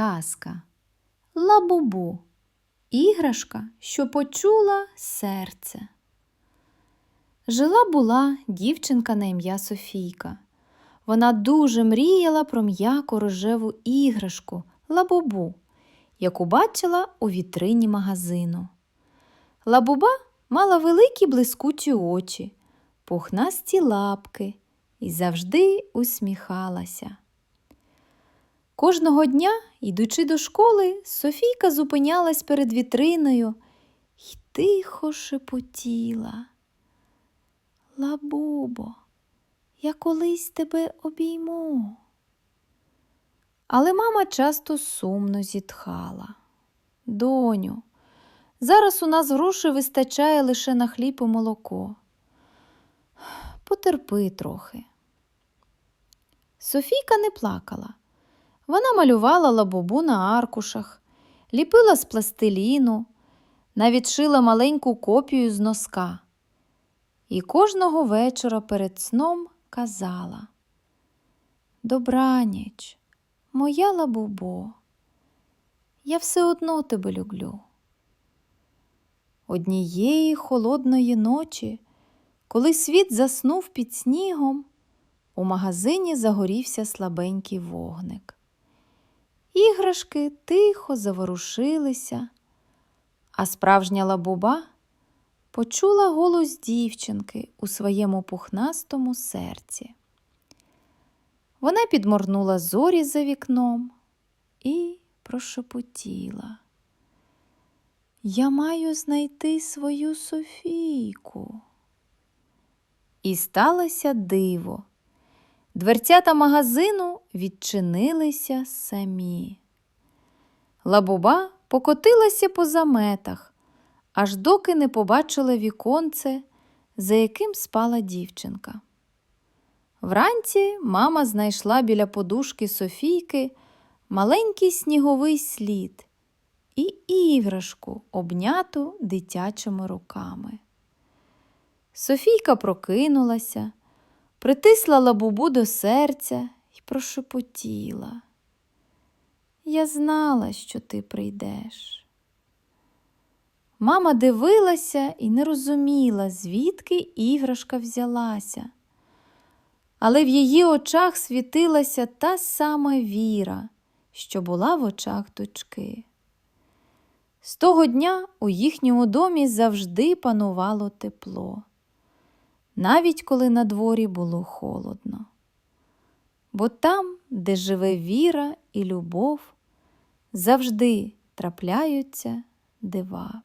Казка Лабубу. Іграшка, що почула серце. Жила була дівчинка на ім'я Софійка. Вона дуже мріяла про м'яку рожеву іграшку лабубу, яку бачила у вітрині магазину. Лабуба мала великі блискучі очі, пухнасті лапки і завжди усміхалася. Кожного дня, йдучи до школи, Софійка зупинялась перед вітриною й тихо шепотіла. Лабубо, я колись тебе обійму. Але мама часто сумно зітхала. Доню, зараз у нас грошей вистачає лише на хліб і молоко. Потерпи трохи. Софійка не плакала. Вона малювала лабубу на аркушах, ліпила з пластиліну, навіть шила маленьку копію з носка. І кожного вечора перед сном казала Добраніч, моя лабубо, я все одно тебе люблю. Однієї холодної ночі, коли світ заснув під снігом, у магазині загорівся слабенький вогник. Іграшки тихо заворушилися, а справжня лабуба почула голос дівчинки у своєму пухнастому серці. Вона підморнула зорі за вікном і прошепотіла. Я маю знайти свою Софійку. І сталося диво. Дверцята магазину відчинилися самі. Лабуба покотилася по заметах, аж доки не побачила віконце, за яким спала дівчинка. Вранці мама знайшла біля подушки Софійки маленький сніговий слід і іграшку, обняту дитячими руками. Софійка прокинулася притисла лабубу до серця і прошепотіла. Я знала, що ти прийдеш. Мама дивилася і не розуміла, звідки іграшка взялася. Але в її очах світилася та сама віра, що була в очах дочки. З того дня у їхньому домі завжди панувало тепло навіть коли на дворі було холодно. Бо там, де живе віра і любов, завжди трапляються дива.